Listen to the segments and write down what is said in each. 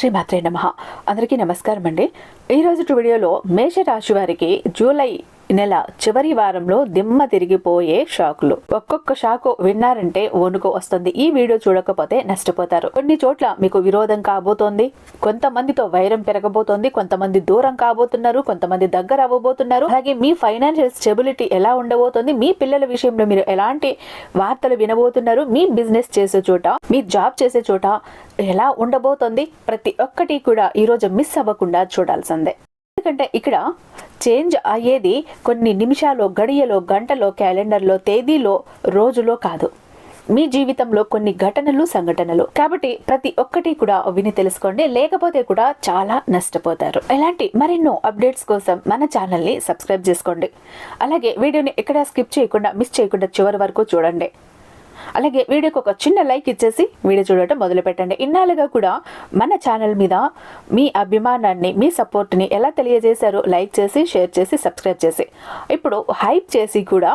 శ్రీమాత్రే నమ. అందరికీ నమస్కారం అండి ఈరోజు వీడియోలో మేషరాశి వారికి జూలై నెల చివరి వారంలో దిమ్మ తిరిగిపోయే షాకులు. ఒక్కొక్క షాకు విన్నారంటే వణుకు వస్తుంది. ఈ వీడియో చూడకపోతే నష్టపోతారు. కొన్ని చోట్ల మీకు విరోధం కాబోతోంది. కొంతమందితో వైరం పెరగబోతోంది. కొంతమంది దూరం కాబోతున్నారు. కొంతమంది దగ్గర అవ్వబోతున్నారు. అలాగే మీ ఫైనాన్షియల్ స్టెబిలిటీ ఎలా ఉండబోతోంది? మీ పిల్లల విషయంలో మీరు ఎలాంటి వార్తలు వినబోతున్నారు? మీ బిజినెస్ చేసే చోట మీ జాబ్ చేసే చోట ఎలా ఉండబోతోంది? ప్రతి ఒక్కటి కూడా ఈరోజు మిస్ అవ్వకుండా చూడాల్సిందే. ఎందుకంటే ఇక్కడ చేంజ్ అయ్యేది కొన్ని నిమిషాలు గడియలో గంటలో క్యాలెండర్లో తేదీలో రోజులో కాదు. మీ జీవితంలో కొన్ని ఘటనలు సంఘటనలు. కాబట్టి ప్రతి ఒక్కటి కూడా విని తెలుసుకోండి. లేకపోతే కూడా చాలా నష్టపోతారు. ఇలాంటి మరెన్నో అప్డేట్స్ కోసం మన ఛానల్ని సబ్స్క్రైబ్ చేసుకోండి. అలాగే వీడియోని ఎక్కడా స్కిప్ చేయకుండా మిస్ చేయకుండా చివరి వరకు చూడండి. అలాగే వీడియోకి ఒక చిన్న లైక్ ఇచ్చేసి వీడియో చూడటం మొదలు పెట్టండి ఇన్నాళ్ళుగా కూడా మన ఛానల్ మీద మీ అభిమానాన్ని మీ సపోర్ట్ని ఎలా తెలియజేశారో లైక్ చేసి షేర్ చేసి సబ్స్క్రైబ్ చేసి. ఇప్పుడు హైప్ చేసి కూడా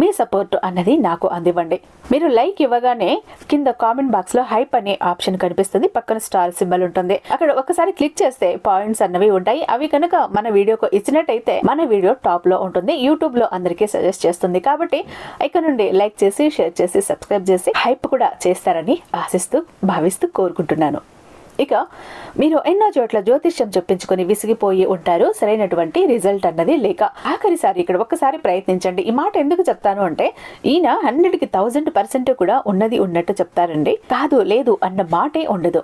మీ సపోర్ట్ అన్నది నాకు అందివ్వండి. మీరు లైక్ ఇవ్వగానే కింద కామెంట్ బాక్స్లో హైప్ అనే ఆప్షన్ కనిపిస్తుంది. పక్కన స్టార్ సింబల్ ఉంటుంది. అక్కడ ఒకసారి క్లిక్ చేస్తే పాయింట్స్ అన్నవి ఉంటాయి. అవి కనుక మన వీడియోకు ఇచ్చినట్టయితే మన వీడియో టాప్లో ఉంటుంది. యూట్యూబ్లో అందరికీ సజెస్ట్ చేస్తుంది. కాబట్టి ఇక్కడ నుండి లైక్ చేసి షేర్ చేసి సబ్స్క్రైబ్ చేసి హైప్ కూడా చేస్తారని ఆశిస్తూ భావిస్తూ కోరుకుంటున్నాను. ఇక మీరు ఎన్నో చోట్ల జ్యోతిష్యం చెప్పించుకొని విసిగిపోయి ఉంటారు. సరైనటువంటి రిజల్ట్ అన్నది లేక ఆఖరిసారి ఇక్కడ ఒక్కసారి ప్రయత్నించండి. ఈ మాట ఎందుకు చెప్తాను అంటే ఈయన హండ్రెడ్కి థౌజండ్ పర్సెంట్ కూడా ఉన్నది ఉన్నట్టు చెప్తారండి. కాదు లేదు అన్న మాటే ఉండదు.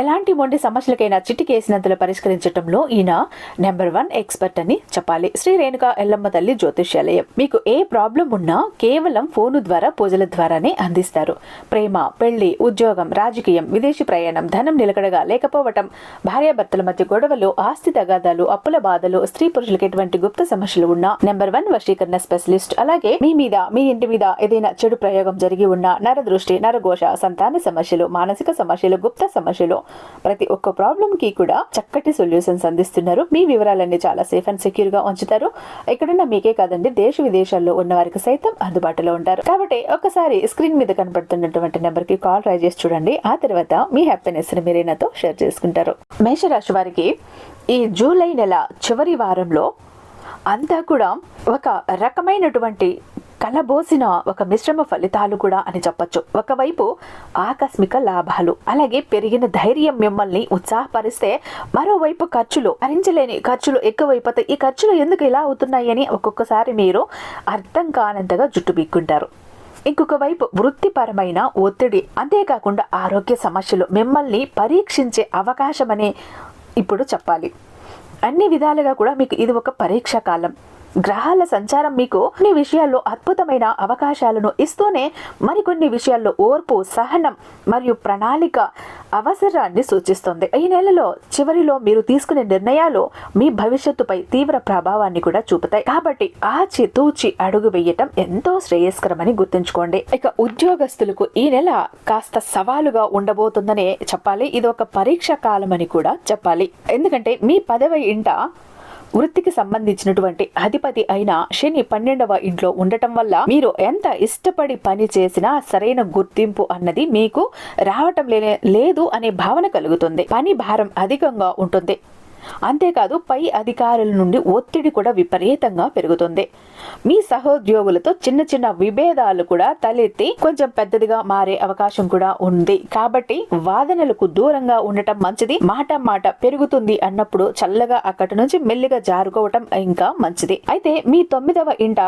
ఎలాంటి మొండి సమస్యలకైనా చిటికేసినంతలో పరిష్కరించడంలో ఈయన నెంబర్ వన్ ఎక్స్పర్ట్ అని చెప్పాలి. శ్రీ రేణుక ఎల్లమ్మ తల్లి జ్యోతిష్యాలయం. మీకు ఏ ప్రాబ్లం ఉన్నా కేవలం ఫోను ద్వారా పూజల ద్వారానే అందిస్తారు. ప్రేమ పెళ్ళి ఉద్యోగం రాజకీయం విదేశీ ప్రయాణం ధనం నిలకడగా లేకపోవటం భార్యాభర్తల మధ్య గొడవలు ఆస్తి తగాదాలు అప్పుల బాధలు స్త్రీ పురుషులకు ఎటువంటి గుప్త సమస్యలు ఉన్నా నెంబర్ వన్ వశీకరణ స్పెషలిస్ట్. అలాగే మీ మీద మీ ఇంటి మీద ఏదైనా చెడు ప్రయోగం జరిగి ఉన్నా నరదృష్టి నరఘోష సంతాన సమస్యలు మానసిక సమస్యలు గుప్త సమస్యలు ప్రతి ఒక్క ప్రాబ్లం కి కూడా చక్కటి సొల్యూషన్స్ అందిస్తున్నారు. మీ వివరాలన్నీ చాలా సేఫ్ అండ్ సెక్యూర్గా ఉంచుతారు. ఎక్కడున్నా మీకే కాదండి దేశ విదేశాల్లో ఉన్న వారికి సైతం అందుబాటులో ఉంటారు. కాబట్టి ఒకసారి స్క్రీన్ మీద కనపడుతున్నటువంటి నెంబర్కి కాల్ ట్రై చేసి చూడండి. ఆ తర్వాత మీ హ్యాపీనెస్ని మీరే నాతో షేర్ చేసుకుంటారు. మేషరాశి వారికి ఈ జూలై నెల చివరి వారంలో అంతా కూడా ఒక రకమైనటువంటి కలబోసిన ఒక మిశ్రమ ఫలితాలు కూడా అని చెప్పొచ్చు. ఒకవైపు ఆకస్మిక లాభాలు అలాగే పెరిగిన ధైర్యం మిమ్మల్ని ఉత్సాహపరిస్తే మరోవైపు ఖర్చులు భరించలేని ఖర్చులు ఎక్కువైపోతాయి. ఈ ఖర్చులు ఎందుకు ఇలా అవుతున్నాయని ఒక్కొక్కసారి మీరు అర్థం కానంతగా జుట్టు బిక్కుంటారు ఇంకొక వైపు వృత్తిపరమైన ఒత్తిడి అంతేకాకుండా ఆరోగ్య సమస్యలు మిమ్మల్ని పరీక్షించే అవకాశమని ఇప్పుడు చెప్పాలి. అన్ని విధాలుగా కూడా మీకు ఇది ఒక పరీక్ష కాలం. గ్రహాల సంచారం మీకు కొన్ని విషయాల్లో అద్భుతమైన అవకాశాలను ఇస్తూనే మరికొన్ని విషయాల్లో ఓర్పు సహనం మరియు ప్రణాళిక అవసరాన్ని సూచిస్తుంది. ఈ నెలలో చివరిలో మీరు తీసుకునే నిర్ణయాలు మీ భవిష్యత్తుపై తీవ్ర ప్రభావాన్ని కూడా చూపుతాయి. కాబట్టి ఆచి తూచి అడుగు వేయటం ఎంతో శ్రేయస్కరమని గుర్తుంచుకోండి. ఇక ఉద్యోగస్తులకు ఈ నెల కాస్త సవాలుగా ఉండబోతుందనే చెప్పాలి. ఇది ఒక పరీక్ష కాలం అని కూడా చెప్పాలి. ఎందుకంటే మీ పదవి ఇంట వృత్తికి సంబంధించినటువంటి అధిపతి అయిన శని పన్నెండవ ఇంట్లో ఉండటం వల్ల మీరు ఎంత ఇష్టపడి పని చేసినా సరైన గుర్తింపు అన్నది మీకు రావటం లేనే లేదు అనే భావన కలుగుతుంది. పని భారం అధికంగా ఉంటుంది. అంతేకాదు పై అధికారుల నుండి ఒత్తిడి కూడా విపరీతంగా పెరుగుతుంది. మీ సహోద్యోగులతో చిన్న చిన్న విభేదాలు కూడా తలెత్తి కొంచెం పెద్దదిగా మారే అవకాశం కూడా ఉంది. కాబట్టి వాదనలకు దూరంగా ఉండటం మంచిది మాట మాట పెరుగుతుంది అన్నప్పుడు చల్లగా అక్కడి నుంచి మెల్లిగా జారుకోవటం ఇంకా మంచిది. అయితే మీ తొమ్మిదవ ఇంట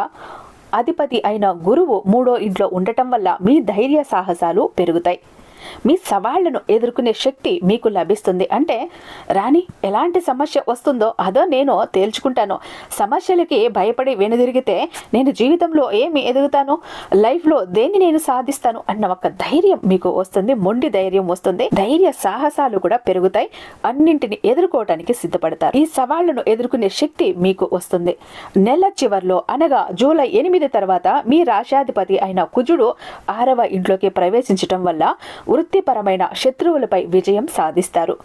అధిపతి అయిన గురువు మూడో ఇంట్లో ఉండటం వల్ల మీ ధైర్య సాహసాలు పెరుగుతాయి. మీ సవాళ్ళను ఎదుర్కొనే శక్తి మీకు లభిస్తుంది. అంటే రాణి ఎలాంటి సమస్య వస్తుందో అదో నేను తేల్చుకుంటాను. సమస్యలకి భయపడి వెనుదిరిగితే నేను జీవితంలో ఏమి ఎదుగుతాను? లైఫ్లో దేన్ని నేను సాధిస్తాను? అన్న ఒక ధైర్యం మీకు వస్తుంది. మొండి ధైర్యం వస్తుంది. ధైర్య సాహసాలు కూడా పెరుగుతాయి. అన్నింటిని ఎదుర్కోవటానికి సిద్ధపడతారు. ఈ సవాళ్ళను ఎదుర్కొనే శక్తి మీకు వస్తుంది. నెల చివర్లో అనగా జూలై ఎనిమిది తర్వాత మీ రాశాధిపతి అయిన కుజుడు ఆరవ ఇంట్లోకి ప్రవేశించటం వల్ల వృత్తిపరమైన శత్రువులపై విజయం సాధిస్తారు.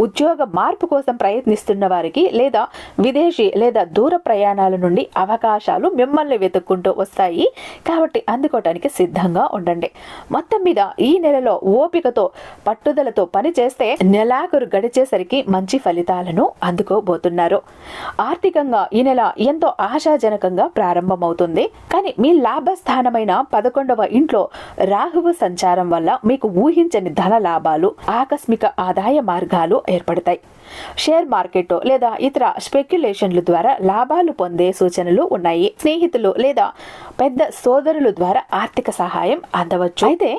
ఉద్యోగ మార్పు కోసం ప్రయత్నిస్తున్న వారికి లేదా విదేశీ లేదా దూర ప్రయాణాల నుండి అవకాశాలు మిమ్మల్ని వెతుక్కుంటూ వస్తాయి. కాబట్టి అందుకోవటానికి సిద్ధంగా ఉండండి. మొత్తం మీద ఈ నెలలో ఓపికతో పట్టుదలతో పనిచేస్తే నెలాఖరు గడిచేసరికి మంచి ఫలితాలను అందుకోబోతున్నారు. ఆర్థికంగా ఈ నెల ఎంతో ఆశాజనకంగా ప్రారంభమవుతుంది. కానీ మీ లాభస్థానమైన పదకొండవ ఇంట్లో రాహువు సంచారం వల్ల మీకు ఊహించని ధన లాభాలు ఆకస్మిక ఆదాయ మార్గాలు ఏర్పడతాయి. షేర్ మార్కెట్ లేదా ఇతర స్పెక్యులేషన్ల ద్వారా లాభాలు పొందే సూచనలు ఉన్నాయి. స్నేహితులు లేదా పెద్ద సోదరుల ద్వారా ఆర్థిక సహాయం అందవచ్చు. అయితే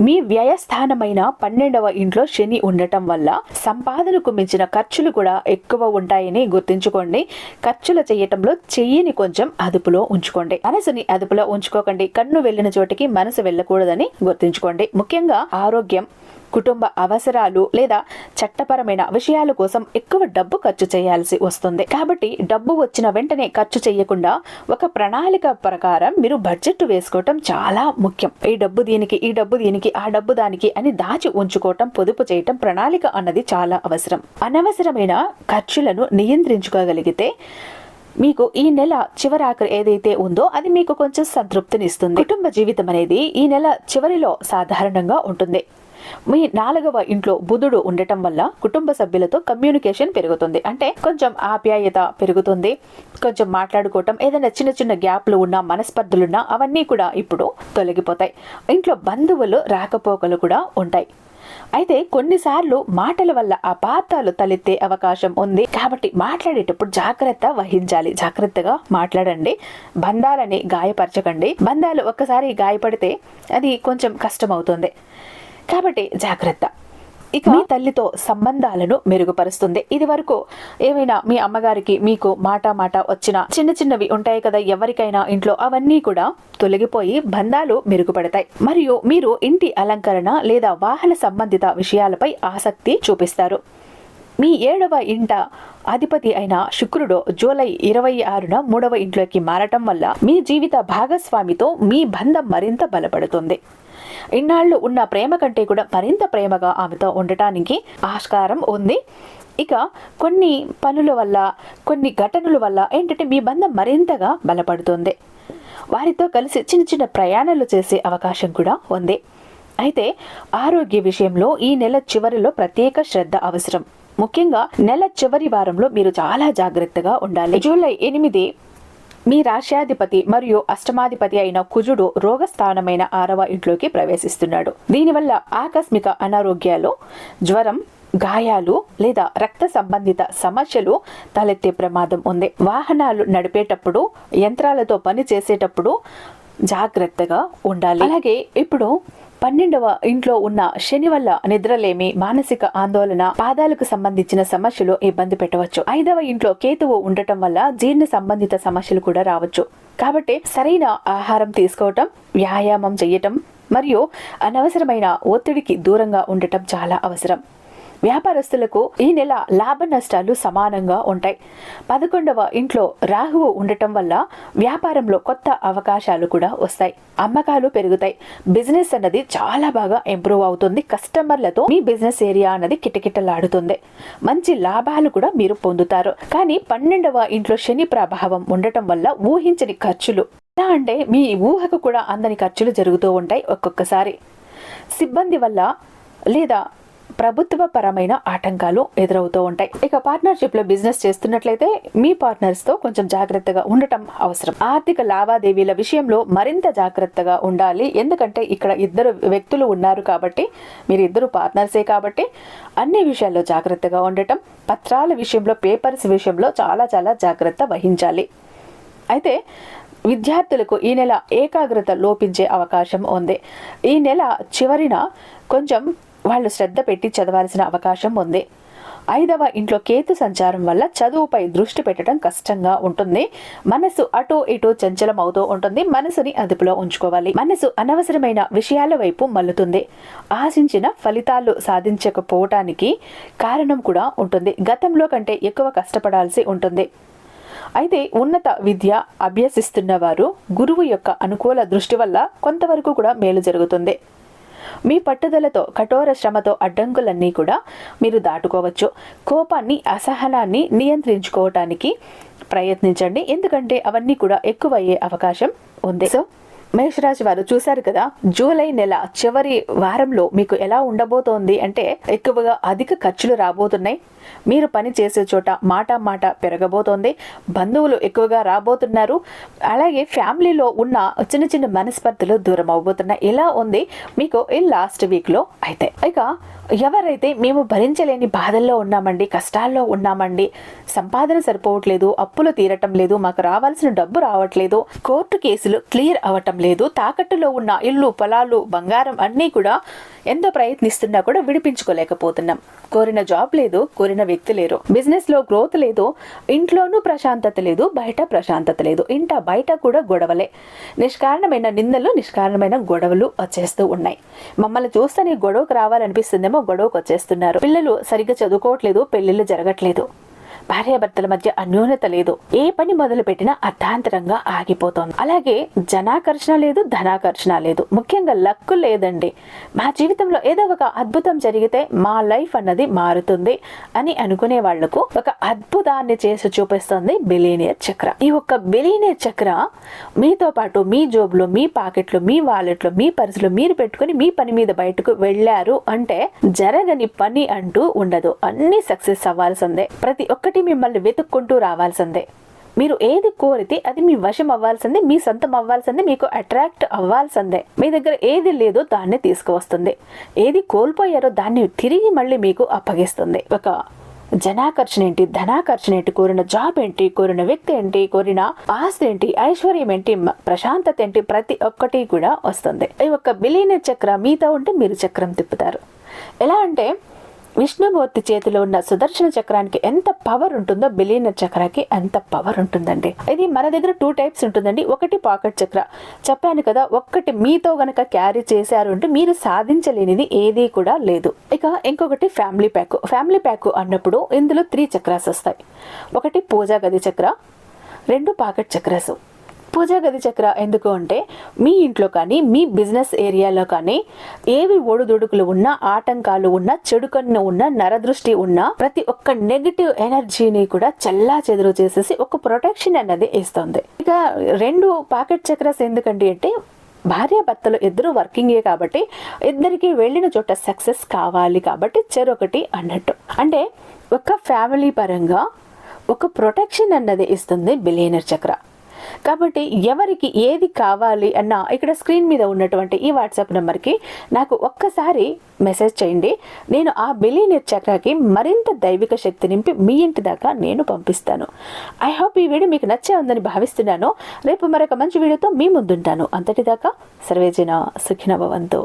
మీ వ్యయస్థానమైన పన్నెండవ ఇంట్లో శని ఉండటం వల్ల సంపాదనకు మించిన ఖర్చులు కూడా ఎక్కువ ఉంటాయని గుర్తుంచుకోండి. ఖర్చులు చేయటంలో చెయ్యిని కొంచెం అదుపులో ఉంచుకోండి. మనసుని అదుపులో ఉంచుకోకండి. కన్ను వెళ్ళిన చోటికి మనసు వెళ్ళకూడదని గుర్తుంచుకోండి. ముఖ్యంగా ఆరోగ్యం కుటుంబ అవసరాలు లేదా చట్టపరమైన విషయాల కోసం ఎక్కువ డబ్బు ఖర్చు చేయాల్సి వస్తుంది. కాబట్టి డబ్బు వచ్చిన వెంటనే ఖర్చు చేయకుండా ఒక ప్రణాళిక ప్రకారం మీరు బడ్జెట్ వేసుకోవటం చాలా ముఖ్యం. ఈ డబ్బు దీనికి ఈ డబ్బు దీనికి ఆ డబ్బు దానికి అని దాచి ఉంచుకోవటం పొదుపు చేయటం ప్రణాళిక అన్నది చాలా అవసరం. అనవసరమైన ఖర్చులను నియంత్రించుకోగలిగితే మీకు ఈ నెల చివరాఖరు ఏదైతే ఉందో అది మీకు కొంచెం సంతృప్తినిస్తుంది. కుటుంబ జీవితం అనేది ఈ నెల చివరిలో సాధారణంగా ఉంటుంది. మీ నాలుగవ ఇంట్లో బుధుడు ఉండటం వల్ల కుటుంబ సభ్యులతో కమ్యూనికేషన్ పెరుగుతుంది. అంటే కొంచెం ఆప్యాయత పెరుగుతుంది. కొంచెం మాట్లాడుకోవటం ఏదైనా చిన్న చిన్న గ్యాప్లు ఉన్నా మనస్పర్ధలున్నా అవన్నీ కూడా ఇప్పుడు తొలగిపోతాయి. ఇంట్లో బంధువులు రాకపోకలు కూడా ఉంటాయి. అయితే కొన్నిసార్లు మాటల వల్ల అపార్థాలు తలెత్తే అవకాశం ఉంది. కాబట్టి మాట్లాడేటప్పుడు జాగ్రత్త వహించాలి. జాగ్రత్తగా మాట్లాడండి. బంధాలని గాయపరచకండి. బంధాలు ఒక్కసారి గాయపడితే అది కొంచెం కష్టమవుతుంది. కాబట్టి జాగ్రత్త. ఇక మీ తల్లితో సంబంధాలను మెరుగుపరుస్తుంది. ఇది వరకు ఏమైనా మీ అమ్మగారికి మీకు మాట మాట వచ్చిన చిన్న చిన్నవి ఉంటాయి కదా ఎవరికైనా ఇంట్లో అవన్నీ కూడా తొలగిపోయి బంధాలు మెరుగుపడతాయి. మరియు మీరు ఇంటి అలంకరణ లేదా వాహన సంబంధిత విషయాలపై ఆసక్తి చూపిస్తారు. మీ ఏడవ ఇంట అధిపతి అయిన శుక్రుడు జూలై ఇరవై ఆరున మూడవ ఇంట్లోకి మారటం వల్ల మీ జీవిత భాగస్వామితో మీ బంధం మరింత బలపడుతుంది. ఇన్నాళ్ళు ఉన్న ప్రేమ కంటే కూడా మరింత ప్రేమగా ఆమెతో ఉండటానికి ఆస్కారం ఉంది. ఇక కొన్ని పనుల వల్ల కొన్ని ఘటనల వల్ల ఏంటంటే మీ బంధం మరింతగా బలపడుతుంది. వారితో కలిసి చిన్న చిన్న ప్రయాణాలు చేసే అవకాశం కూడా ఉంది. అయితే ఆరోగ్య విషయంలో ఈ నెల చివరిలో ప్రత్యేక శ్రద్ధ అవసరం. ముఖ్యంగా నెల చివరి వారంలో మీరు చాలా జాగ్రత్తగా ఉండాలి. జూలై ఎనిమిది మీ రాష్ట్రాధిపతి మరియు అష్టమాధిపతి అయిన కుజుడు రోగస్థానమైన ఆరవ ఇంట్లోకి ప్రవేశిస్తున్నాడు. దీనివల్ల ఆకస్మిక అనారోగ్యాలు జ్వరం గాయాలు లేదా రక్త సంబంధిత సమస్యలు తలెత్తే ప్రమాదం ఉంది. వాహనాలు నడిపేటప్పుడు యంత్రాలతో పని చేసేటప్పుడు జాగ్రత్తగా ఉండాలి. అలాగే ఇప్పుడు పన్నెండవ ఇంట్లో ఉన్న శని వల్ల నిద్రలేమి మానసిక ఆందోళన పాదాలకు సంబంధించిన సమస్యలు ఇబ్బంది పెట్టవచ్చు. ఐదవ ఇంట్లో కేతువు ఉండటం వల్ల జీర్ణ సంబంధిత సమస్యలు కూడా రావచ్చు. కాబట్టి సరైన ఆహారం తీసుకోవటం వ్యాయామం చేయటం మరియు అనవసరమైన ఒత్తిడికి దూరంగా ఉండటం చాలా అవసరం. వ్యాపారస్తులకు ఈ నెల లాభ నష్టాలు సమానంగా ఉంటాయి. పదకొండవ ఇంట్లో రాహువు ఉండటం వల్ల వ్యాపారంలో కొత్త అవకాశాలు కూడా వస్తాయి. అమ్మకాలు పెరుగుతాయి. బిజినెస్ అన్నది చాలా బాగా ఇంప్రూవ్ అవుతుంది. కస్టమర్లతో మీ బిజినెస్ ఏరియా అన్నది కిటకిటలాడుతుంది. మంచి లాభాలు కూడా మీరు పొందుతారు. కానీ పన్నెండవ ఇంట్లో శని ప్రభావం ఉండటం వల్ల ఊహించని ఖర్చులు. ఎలా అంటే మీ ఊహకు కూడా అందని ఖర్చులు జరుగుతూ ఉంటాయి ఒక్కొక్కసారి. సిబ్బంది వల్ల లేదా ప్రభుత్వ పరమైన ఆటంకాలు ఎదురవుతూ ఉంటాయి. ఇక పార్ట్నర్షిప్లో బిజినెస్ చేస్తున్నట్లయితే మీ పార్ట్నర్స్తో కొంచెం జాగ్రత్తగా ఉండటం అవసరం. ఆర్థిక లావాదేవీల విషయంలో మరింత జాగ్రత్తగా ఉండాలి. ఎందుకంటే ఇక్కడ ఇద్దరు వ్యక్తులు ఉన్నారు కాబట్టి మీరు ఇద్దరు పార్ట్నర్సే కాబట్టి అన్ని విషయాల్లో జాగ్రత్తగా ఉండటం పత్రాల విషయంలో పేపర్స్ విషయంలో చాలా చాలా జాగ్రత్త వహించాలి. అయితే విద్యార్థులకు ఈ నెల ఏకాగ్రత లోపించే అవకాశం ఉంది. ఈ నెల చివరిన కొంచెం వాళ్ళు శ్రద్ధ పెట్టి చదవాల్సిన అవకాశం ఉంది. ఐదవ ఇంట్లో కేతు సంచారం వల్ల చదువుపై దృష్టి పెట్టడం కష్టంగా ఉంటుంది. మనసు అటు ఇటు చంచలం అవుతూ ఉంటుంది. మనసుని అదుపులో ఉంచుకోవాలి. మనసు అనవసరమైన విషయాల వైపు మల్లుతుంది ఆశించిన ఫలితాలు సాధించకపోవటానికి కారణం కూడా ఉంటుంది. గతంలో కంటే ఎక్కువ కష్టపడాల్సి ఉంటుంది. అయితే ఉన్నత విద్య అభ్యసిస్తున్న వారు గురువు యొక్క అనుకూల దృష్టి వల్ల కొంతవరకు కూడా మేలు జరుగుతుంది. మీ పట్టుదలతో కఠోర శ్రమతో అడ్డంకులన్నీ కూడా మీరు దాటుకోవచ్చు. కోపాన్ని అసహనాన్ని నియంత్రించుకోవటానికి ప్రయత్నించండి. ఎందుకంటే అవన్నీ కూడా ఎక్కువయ్యే అవకాశం ఉంది. సో మేషరాశి వారు చూశారు కదా జూలై నెల చివరి వారంలో మీకు ఎలా ఉండబోతోంది అంటే ఎక్కువగా అధిక ఖర్చులు రాబోతున్నాయి. మీరు పని చేసే చోట మాట మాట పెరగబోతోంది. బంధువులు ఎక్కువగా రాబోతున్నారు. అలాగే ఫ్యామిలీలో ఉన్న చిన్న చిన్న మనస్పర్ధలు దూరం అవబోతున్నాయి. ఇలా ఉంది? మీకు ఈ లాస్ట్ వీక్లో అయితే. ఇక ఎవరైతే మేము భరించలేని బాధల్లో ఉన్నామండి కష్టాల్లో ఉన్నామండి సంపాదన సరిపోవట్లేదు అప్పులు తీరటం లేదు మాకు రావాల్సిన డబ్బు రావట్లేదు కోర్టు కేసులు క్లియర్ అవ్వటం లేదు తాకట్టులో ఉన్న ఇల్లు పొలాలు బంగారం అన్నీ కూడా ఎంతో ప్రయత్నిస్తున్నా కూడా విడిపించుకోలేకపోతున్నాం. కోరిన జాబ్ లేదు కోరిన వ్యక్తి లేరు. బిజినెస్లో గ్రోత్ లేదు ఇంట్లోనూ ప్రశాంతత లేదు బయట ప్రశాంతత లేదు. ఇంట బయట కూడా గొడవలే. నిష్కారణమైన నిందలు నిష్కారణమైన గొడవలు వచ్చేస్తూ ఉన్నాయి. మమ్మల్ని చూస్తే గొడవకు రావాలనిపిస్తుందేమో గొడవకు వచ్చేస్తున్నారు. పిల్లలు సరిగ్గా చదువుకోవట్లేదు పెళ్ళిళ్ళు జరగట్లేదు. భార్యాభర్తల మధ్య అన్యోన్యత లేదు. ఏ పని మొదలు పెట్టినా అర్థాంతరంగా ఆగిపోతోంది. అలాగే జనాకర్షణ లేదు ధనాకర్షణ లేదు. ముఖ్యంగా లక్కు లేదండి. మా జీవితంలో ఏదో ఒక అద్భుతం జరిగితే మా లైఫ్ అన్నది మారుతుంది అని అనుకునే వాళ్ళకు ఒక అద్భుతాన్ని చేసి చూపిస్తుంది బిలీనియర్ చక్ర. ఈ ఒక్క బిలీనియర్ చక్ర మీతో పాటు మీ జోబులో మీ పాకెట్లో మీ వాలెట్లో మీ పర్సులో మీరు పెట్టుకుని మీ పని మీద బయటకు వెళ్ళారు అంటే జరగని పని అంటూ ఉండదు. అన్ని సక్సెస్ అవ్వాల్సిందే. ప్రతి ఒక్కటి మిమ్మల్ని వెతుక్కుంటూ రావాల్సిందే. మీరు ఏది కోరితే అది మీ వశం అవ్వాల్సిందే మీ సొంతం అవ్వాల్సిందే మీకు అట్రాక్ట్ అవ్వాల్సిందే. మీ దగ్గర ఏది లేదో దాన్ని తీసుకువస్తుంది. ఏది కోల్పోయారో దాన్ని తిరిగి మళ్ళీ మీకు అప్పగిస్తుంది. ఒక జనాకర్షణ ఏంటి ధనాకర్షణ ఏంటి కోరిన జాబ్ ఏంటి కోరిన వ్యక్తి ఏంటి కోరిన ఆస్తి ఏంటి ఐశ్వర్యం ఏంటి ప్రశాంతత ఏంటి ప్రతి ఒక్కటి కూడా వస్తుంది. ఈ యొక్క బిలీన చక్ర మీతో ఉంటే మీరు చక్రం తిప్పుతారు. ఎలా అంటే విష్ణుమూర్తి చేతిలో ఉన్న సుదర్శన చక్రానికి ఎంత పవర్ ఉంటుందో బిలీనర్ చక్రాకి అంత పవర్ ఉంటుందండి. ఇది మన దగ్గర టూ టైప్స్ ఉంటుందండి. ఒకటి పాకెట్ చక్ర. చెప్పాను కదా ఒక్కటి మీతో గనక క్యారీ చేశారు అంటే మీరు సాధించలేనిది ఏదీ కూడా లేదు. ఇక ఇంకొకటి ఫ్యామిలీ ప్యాక్ ఫ్యామిలీ ప్యాక్ అన్నప్పుడు ఇందులో త్రీ చక్రాస్ వస్తాయి. ఒకటి పూజా గది చక్ర రెండు పాకెట్ చక్రాసు. పూజా గది చక్ర ఎందుకు అంటే మీ ఇంట్లో కానీ మీ బిజినెస్ ఏరియాలో కానీ ఏవి ఒడుదుడుకులు ఉన్నా ఆటంకాలు ఉన్నా చెడుకన్ను ఉన్నా నరదృష్టి ఉన్నా ప్రతి ఒక్క నెగిటివ్ ఎనర్జీని కూడా చల్లా చెదురు చేసేసి ఒక ప్రొటెక్షన్ అన్నది ఇస్తుంది ఇక రెండు పాకెట్ చక్రస్ ఎందుకండి అంటే భార్య భర్తలు ఇద్దరు వర్కింగే కాబట్టి ఇద్దరికి వెళ్ళిన చోట సక్సెస్ కావాలి కాబట్టి చెరొకటి అన్నట్టు. అంటే ఒక ఫ్యామిలీ పరంగా ఒక ప్రొటెక్షన్ అన్నది ఇస్తుంది బిలియనర్ చక్ర కాబట్టి ఎవరికి ఏది కావాలి అన్న ఇక్కడ స్క్రీన్ మీద ఉన్నటువంటి ఈ వాట్సాప్ నెంబర్కి నాకు ఒక్కసారి మెసేజ్ చేయండి. నేను ఆ బిలీనియర్ చక్రాకి మరింత దైవిక శక్తి నింపి మీ ఇంటి దాకా నేను పంపిస్తాను. ఐ హోప్ ఈ వీడియో మీకు నచ్చే ఉందని భావిస్తున్నాను. రేపు మరొక మంచి వీడియోతో మీ ముందుంటాను. అంతటిదాకా సర్వేజన సుఖిన భవంతు.